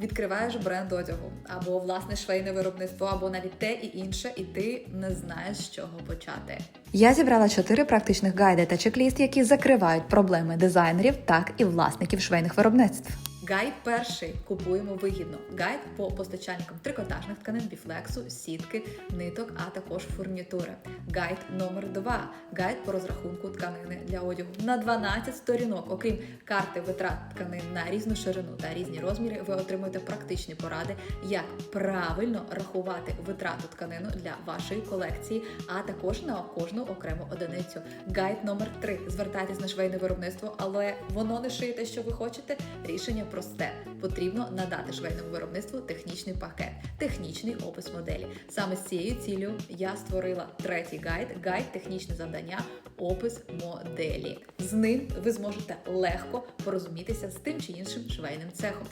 Відкриваєш бренд одягу або власне швейне виробництво, або навіть те і інше, і ти не знаєш з чого почати. Я зібрала чотири практичних гайди та чек-ліст, які закривають проблеми дизайнерів, так і власників швейних виробництв. Гайд перший купуємо вигідно. Гайд по постачальникам трикотажних тканин, біфлексу, сітки, ниток, а також фурнітури. Гайд номер 2 Гайд по розрахунку тканини для одягу на 12 сторінок. Окрім карти витрат тканин на різну ширину та різні розміри, ви отримуєте практичні поради, як правильно рахувати витрату тканину для вашої колекції, а також на кожну окрему одиницю. Гайд номер 3 Звертайтесь на швейне виробництво, але воно не шиє те, що ви хочете. Рішення просте. Потрібно надати швейному виробництву технічний пакет, технічний опис моделі. Саме з цією цілею я створила третій гайд, гайд технічне завдання, опис моделі. З ним ви зможете легко порозумітися з тим чи іншим швейним цехом.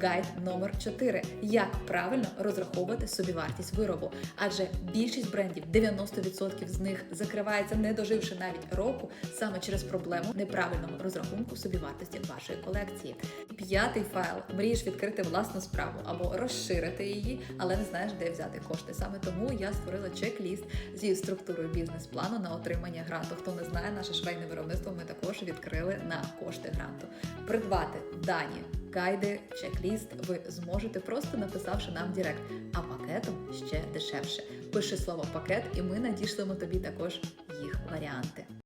Гайд номер 4 Як правильно розраховувати собівартість виробу? Адже більшість брендів, 90% з них закривається, не доживши навіть року, саме через проблему неправильного розрахунку собівартості вашої колекції. П'ятий файл мрієш відкрити власну справу або розширити її, але не знаєш, де взяти кошти. Саме тому я створила чек-ліст зі структурою бізнес-плану на отримання гранту. Хто не знає, наше швейне виробництво ми також відкрили на кошти гранту. Придбати дані. Гайди, чек-ліст ви зможете просто написавши нам Директ, а пакетом ще дешевше. Пиши слово пакет, і ми надішлемо тобі також їх варіанти.